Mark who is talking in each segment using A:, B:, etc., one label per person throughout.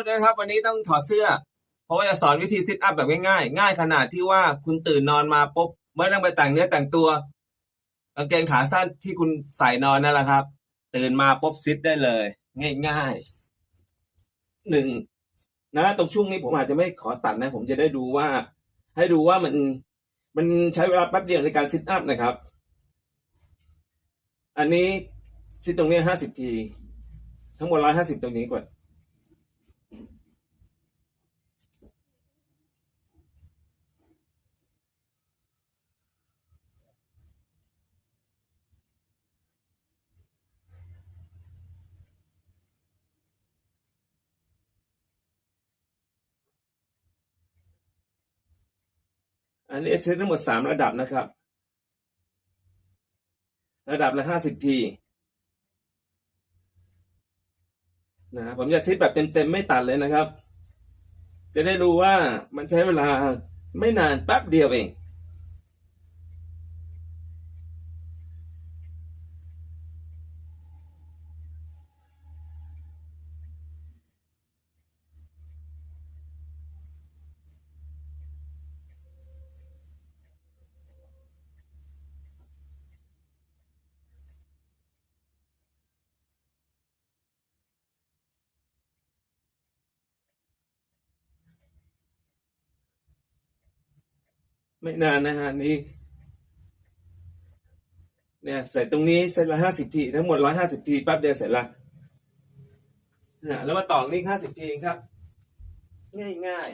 A: ษนะครับ วันนี้ต้องถอดเสื้อ เพราะว่าจะสอนวิธีซิทอัพแบบง่ายๆ ง่ายขนาดที่ว่าคุณตื่นนอนมาปุ๊บไม่ต้องไปแต่งเนื้อแต่งตัวกางเกงขาสั้นที่คุณใส่นอนนั่นแหละครับ ตื่นมาปุ๊บซิทได้เลย ง่ายๆหนึ่งนะตรงช่วงนี้ผมอาจจะไม่ขอตัดนะ ผมจะได้ดูว่า ให้ดูว่ามันมันใช้เวลาแป๊บเดียวในการซิทอัพนะครับ อันนี้ซิทตรงนี้ห้าสิบที ทั้งหมดร้อยห้าสิบตรงนี้ก่อน อันนี้เซตทั้งหมดสามระดับนะครับ ระดับละห้าสิบทีนะผมจะทิศแบบเต็มๆไม่ตัดเลยนะครับ จะได้รู้ว่ามันใช้เวลาไม่นานแป๊บเดียวเอง ไม่นานนะฮะนี่เนี่ยเสร็จตรงนี้เสร็จละห้าสิบทีทั้งหมดร้อยห้าสิบทีแป๊บเดียวเสร็จละนะแล้วมาต่อนี่ห้าสิบทีเองครับ ง่ายง่าย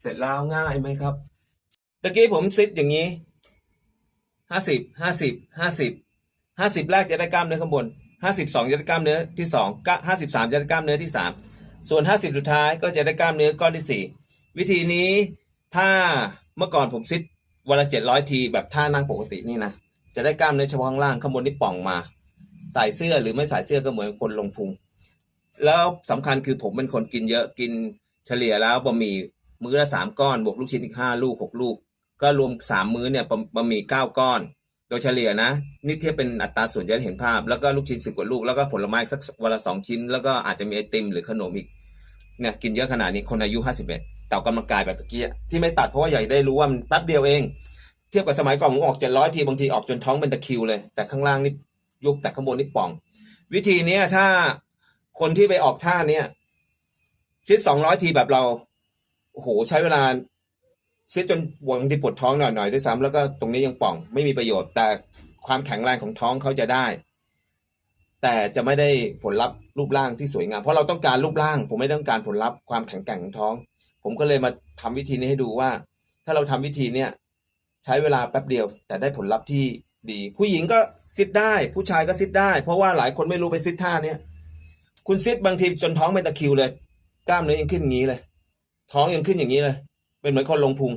A: เสร็จแล้วง่ายไหมครับ ตะกี้ผมซิดอย่างนี้ห้าสิบห้าสิบห้าสิบห้าสิบแรกจะได้กล้ามเนื้อข้างบนห้าสิบสองจะได้กล้ามเนื้อที่สองห้าสิบสามจะได้กล้ามเนื้อที่สามส่วนห้าสิบสุดท้ายก็จะได้กล้ามเนื้อก้อนที่สี่วิธีนี้ ถ้าเมื่อก่อนผมซิดวันละเจ็ดร้อยทีแบบท่านั่งปกตินี่นะ จะได้กล้ามเนื้อเฉพาะข้างล่างข้างบนนี่ป่องมา ใส่เสื้อหรือไม่ใส่เสื้อก็เหมือนคนลงพุง แล้วสำคัญคือผมเป็นคนกินเยอะกินเฉลี่ยแล้วบะหมี่มื้อละสามก้อนบวกลูกชิ้นอีกห้าลูกหกลูก ก็รวมสามมื้อเนี่ยบะหมี่เก้าก้อน โดยเฉลี่ยนะ นี่เทียบเป็นอัตราส่วนจะเห็นภาพ แล้วก็ลูกชิ้นสิบกว่าลูกแล้วก็ผลไม้สักวันละสองชิ้น แล้วก็อาจจะมีไอติมหรือขนมอีกเนี่ยกินเยอะขนาดนี้คนอายุห้าสิบเอ็ด แต่ออกกำลังกายแบบตะกี้ที่ไม่ตัดเพราะว่าอยากได้รู้ว่ามันแป๊บเดียวเอง เทียบกับสมัยก่อนผมออกเจ็ดร้อยทีบางทีออกจนท้องเป็นตะคิวเลย แต่ข้างล่างนี่ยุบแต่ข้างบนนี่ป่อง วิธีเนี้ยถ้าคนที่ไปออกท่าเนี้ยซิดสองร้อยทีแบบเราโอ้โหใช้เวลาซิดจนบางทีปวดท้องหน่อยๆด้วยซ้ำแล้วก็ตรงนี้ยังป่องไม่มีประโยชน์ แต่ความแข็งแรงของท้องเขาจะได้ แต่จะไม่ได้ผลลัพธ์รูปร่างที่สวยงาม เพราะเราต้องการรูปร่าง ผมไม่ต้องการผลลัพธ์ความแข็งแกร่งของท้อง ผมก็เลยมาทำวิธีนี้ให้ดูว่า ถ้าเราทำวิธีเนี้ยใช้เวลาแป๊บเดียว แต่ได้ผลลัพธ์ที่ดี ผู้หญิงก็ซิดได้ ผู้ชายก็ซิดได้ เพราะว่าหลายคนไม่รู้ไปซิดท่าเนี้ยคุณซิดบางทีจนท้องเป็นตะคิวเลย กล้ามเนื้อยังขึ้นอย่างนี้เลย ท้องยังขึ้นอย่างนี้เลย เป็นเหมือนคนลงพุง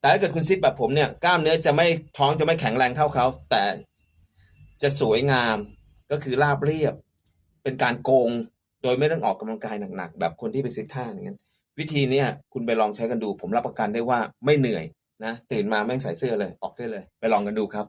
A: แต่ถ้าเกิดคุณซิดแบบผมเนี่ยกล้ามเนื้อจะไม่ท้องจะไม่แข็งแรงเท่าเขา แต่จะสวยงามก็คือราบเรียบ เป็นการโกง โดยไม่ต้องออกกำลังกายหนักๆแบบคนที่ไปซิดท่าอย่างนั้น วิธีเนี้ยคุณไปลองใช้กันดู ผมรับประกันได้ว่าไม่เหนื่อยนะตื่นมาแม่งใส่เสื้อเลยออกได้เลย ไปลองกันดูครับ